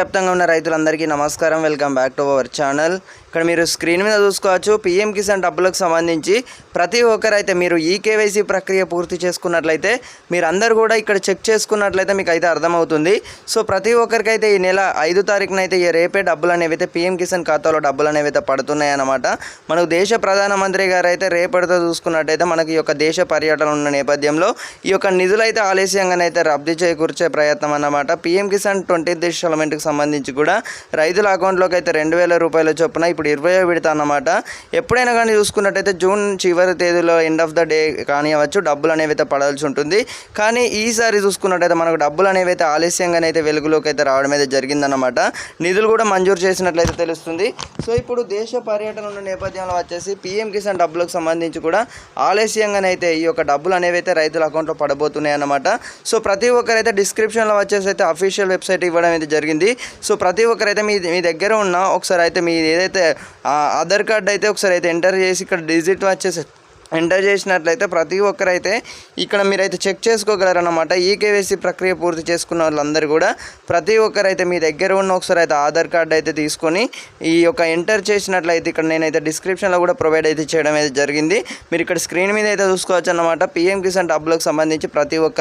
వ్యాప్తంగా ఉన్న రైతులందరికీ నమస్కారం. Welcome back to our channel ఇక్కడ మీరు స్క్రీన్ మీద చూసుకోవచ్చు. పిఎం కిసాన్ డబ్బులకు సంబంధించి ప్రతి ఒక్కరైతే మీరు ఈ కేవైసీ ప్రక్రియ పూర్తి చేసుకున్నట్లయితే మీరు అందరు కూడా ఇక్కడ చెక్ చేసుకున్నట్లయితే మీకు అయితే అర్థమవుతుంది. సో ప్రతి ఒక్కరికైతే ఈ నెల ఐదు తారీఖున అయితే ఈ రేపే డబ్బులు అనేవి అయితే పిఎం కిసాన్ ఖాతాలో డబ్బులు అనేవి అయితే పడుతున్నాయి అన్నమాట మనకు దేశ ప్రధానమంత్రి గారు అయితే రేపటితో చూసుకున్నట్టయితే మనకి ఈ యొక్క దేశ పర్యటన ఉన్న నేపథ్యంలో ఈ యొక్క నిధులైతే అయితే ఆలస్యంగానైతే రద్దు చేకూర్చే ప్రయత్నం అన్నమాట. పిఎం కిసాన్ ట్వంటీ ఇన్స్టాల్మెంట్కి సంబంధించి కూడా రైతుల అకౌంట్లోకి అయితే రెండు వేల రూపాయల చొప్పున ఇప్పుడు ఇరవై విడత అన్నమాట. ఎప్పుడైనా కానీ చూసుకున్నట్టయితే జూన్ చివరి తేదీలో ఎండ్ ఆఫ్ ద డే కానివ్వచ్చు డబ్బులు అనేవి అయితే పడాల్సి ఉంటుంది. కానీ ఈసారి చూసుకున్నట్టయితే మనకు డబ్బులు అనేవి అయితే ఆలస్యంగానే అయితే వెలుగులోకి అయితే రావడం అయితే జరిగిందన్నమాట. నిధులు కూడా మంజూరు చేసినట్లయితే తెలుస్తుంది. సో ఇప్పుడు దేశ పర్యటన ఉన్న నేపథ్యంలో వచ్చేసి పీఎం కిసాన్ డబ్బులకు సంబంధించి కూడా ఆలస్యంగానైతే ఈ యొక్క డబ్బులు అనేవి అయితే రైతుల అకౌంట్లో పడబోతున్నాయి అన్నమాట. సో ప్రతి ఒక్కరైతే డిస్క్రిప్షన్లో వచ్చేసి అయితే అఫీషియల్ వెబ్సైట్ ఇవ్వడం అయితే జరిగింది. సో ప్రతి ఒక్కరైతే మీ మీ దగ్గర ఉన్న ఒకసారి అయితే మీ ఏదైతే ఆధార్ కార్డ్ అయితే ఒకసారి అయితే ఎంటర్ చేసి ఇక్కడ డిజిట్ వచ్చేసి ఎంటర్ చేసినట్లయితే ప్రతి ఒక్కరైతే ఇక్కడ మీరైతే చెక్ చేసుకోగలరన్నమాట. ఈ కేవైసీ ప్రక్రియ పూర్తి చేసుకున్న వాళ్ళందరూ కూడా ప్రతి ఒక్కరైతే మీ దగ్గర ఉన్న ఒకసారి అయితే ఆధార్ కార్డు అయితే తీసుకొని ఈ యొక్క ఎంటర్ చేసినట్లయితే ఇక్కడ నేనైతే డిస్క్రిప్షన్లో కూడా ప్రొవైడ్ అయితే చేయడం అయితే జరిగింది. మీరు ఇక్కడ స్క్రీన్ మీద అయితే చూసుకోవచ్చు అన్నమాట పిఎం కిసాన్ డబ్బులకు సంబంధించి ప్రతి ఒక్క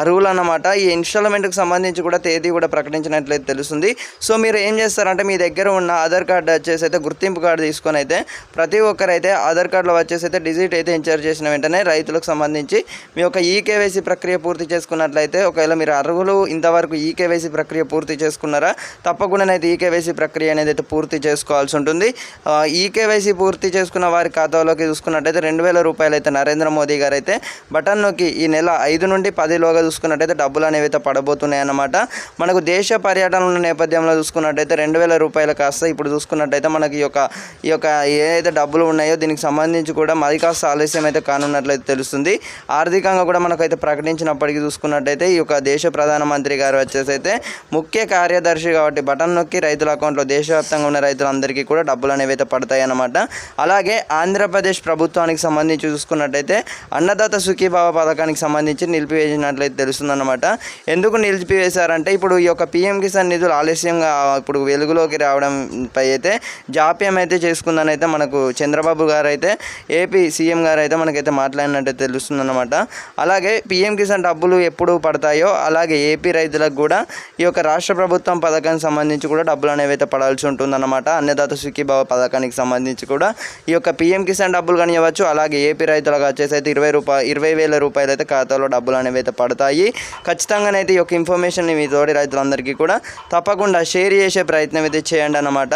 అరువులు అర్హులు అన్నమాట ఈ ఇన్స్టాల్మెంట్కి సంబంధించి కూడా తేదీ కూడా ప్రకటించినట్లయితే తెలుస్తుంది. సో మీరు ఏం చేస్తారంటే మీ దగ్గర ఉన్న ఆధార్ కార్డు వచ్చేసి అయితే గుర్తింపు కార్డు తీసుకొని అయితే ప్రతి ఒక్కరైతే ఆధార్ కార్డులో వచ్చేసి అయితే డిజిట్ అయితే ఎంచర్ చేసిన వెంటనే రైతులకు సంబంధించి మీ యొక్క ఈకేవైసీ ప్రక్రియ పూర్తి చేసుకున్నట్లయితే ఒకవేళ మీరు అర్హులు ఇంతవరకు ఈకేవైసీ ప్రక్రియ పూర్తి చేసుకున్నారా తప్పకుండా ఈ ఈకేవైసీ ప్రక్రియ అనేది అయితే పూర్తి చేసుకోవాల్సి ఉంటుంది. ఈకేవైసీ పూర్తి చేసుకున్న వారి ఖాతాలోకి చూసుకున్నట్టయితే రెండు వేల రూపాయలు అయితే నరేంద్ర మోదీ గారు అయితే బటన్ నొక్కి ఈ నెల ఐదు నుండి పదిలోగా చూసుకున్నట్టయితే డబ్బులు అనేవి అయితే పడబోతున్నాయి అన్నమాట మనకు దేశ పర్యటన ఉన్న నేపథ్యంలో చూసుకున్నట్టయితే రెండు వేల రూపాయలు కాస్త ఇప్పుడు చూసుకున్నట్టయితే మనకి ఈ యొక్క ఈ యొక్క ఏదైతే డబ్బులు ఉన్నాయో దీనికి సంబంధించి కూడా మరి కాస్త ఆలస్యం అయితే కానున్నట్లయితే తెలుస్తుంది. ఆర్థికంగా కూడా మనకైతే ప్రకటించినప్పటికీ చూసుకున్నట్టయితే ఈ యొక్క దేశ ప్రధానమంత్రి గారు వచ్చేసి అయితే ముఖ్య కార్యదర్శి కాబట్టి బటన్ నొక్కి రైతుల అకౌంట్లో దేశవ్యాప్తంగా ఉన్న రైతులందరికీ కూడా డబ్బులు అనేవి అయితే పడతాయి అన్నమాట అలాగే ఆంధ్రప్రదేశ్ ప్రభుత్వానికి సంబంధించి చూసుకున్నట్టయితే అన్నదాత సుఖీభావ పథకానికి సంబంధించి నిలిపివేసినట్లయితే తెలుస్తుందన్నమాట. ఎందుకు నిలిపివేశారంటే ఇప్పుడు ఈ యొక్క పిఎం కిసాన్ నిధులు ఆలస్యంగా ఇప్పుడు వెలుగులోకి రావడంపై అయితే జాప్యం అయితే చేసుకుందని అయితే మనకు చంద్రబాబు గారు అయితే ఏపీ సీఎం గారు అయితే మనకైతే మాట్లాడినట్టు తెలుస్తుందన్నమాట. అలాగే పిఎం కిసాన్ డబ్బులు ఎప్పుడు పడతాయో అలాగే ఏపీ రైతులకు కూడా ఈ యొక్క రాష్ట్ర ప్రభుత్వం పథకానికి సంబంధించి కూడా డబ్బులు అనేవి అయితే పడాల్సి ఉంటుందన్నమాట. అన్నదాత సుఖీభావ పథకానికి సంబంధించి కూడా ఈ యొక్క పిఎం కిసాన్ డబ్బులు కానివ్వచ్చు అలాగే ఏపీ రైతులకు వచ్చేసి అయితే ఇరవై రూపాయ ఇరవై వేల రూపాయలు అయితే ఖాతాలో డబ్బులు అనేవి అయితే పడతాయి ఖచ్చితంగానైతే ఈ యొక్క ఇన్ఫర్మేషన్ మీ తోటి రైతులందరికీ కూడా తప్పకుండా షేర్ చేసే ప్రయత్నం అయితే చేయండి అన్నమాట.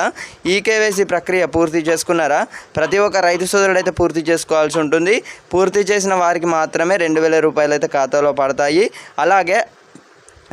ఈ కేవైసీ ప్రక్రియ పూర్తి చేసుకున్నారా? ప్రతి ఒక్క రైతు సోదరుడు అయితే పూర్తి చేసుకోవాల్సి ఉంటుంది. పూర్తి చేసిన వారికి మాత్రమే రెండు వేల రూపాయలు అయితే ఖాతాలో పడతాయి. అలాగే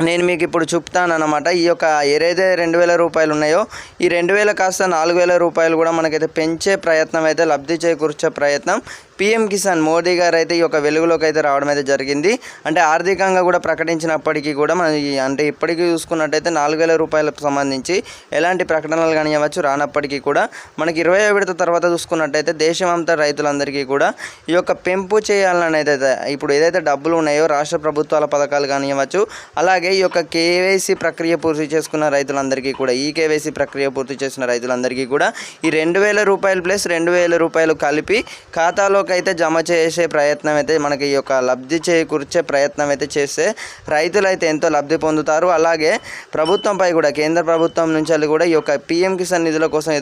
నేను మీకు ఇప్పుడు చెప్తాను అనమాట ఈ యొక్క ఏదైతే రెండు వేల రూపాయలు ఉన్నాయో ఈ రెండు వేల కాస్త నాలుగు వేల రూపాయలు కూడా మనకైతే పెంచే ప్రయత్నం అయితే లబ్ధి చేకూర్చే ప్రయత్నం పిఎం కిసాన్ మోదీ గారు అయితే ఈ యొక్క వెలుగులోకి అయితే రావడం అయితే జరిగింది. అంటే ఆర్థికంగా కూడా ప్రకటించినప్పటికీ కూడా మనం అంటే ఇప్పటికీ చూసుకున్నట్టయితే నాలుగు వేల రూపాయలకు సంబంధించి ఎలాంటి ప్రకటనలు కానివ్వచ్చు రానప్పటికీ కూడా మనకి ఇరవై విడత తర్వాత చూసుకున్నట్టయితే దేశమంతా రైతులందరికీ కూడా ఈ యొక్క పెంపు చేయాలని అయితే ఇప్పుడు ఏదైతే డబ్బులు ఉన్నాయో రాష్ట్ర ప్రభుత్వాల పథకాలు కానివ్వచ్చు అలాగే ఈ యొక్క కేవైసీ ప్రక్రియ పూర్తి చేసుకున్న రైతులందరికీ కూడా ఈ కేవైసీ ప్రక్రియ పూర్తి చేసిన రైతులందరికీ కూడా ఈ రెండు వేల రూపాయలు ప్లస్ రెండు వేల రూపాయలు కలిపి ఖాతాలో అయితే జమ చేసే ప్రయత్నం అయితే మనకి ఈ యొక్క లబ్ధి చేకూర్చే ప్రయత్నం అయితే చేస్తే రైతులు అయితే ఎంతో లబ్ధి పొందుతారు. అలాగే ప్రభుత్వంపై కూడా కేంద్ర ప్రభుత్వం నుంచి కూడా ఈ యొక్క పిఎం కిసాన్ నిధుల కోసం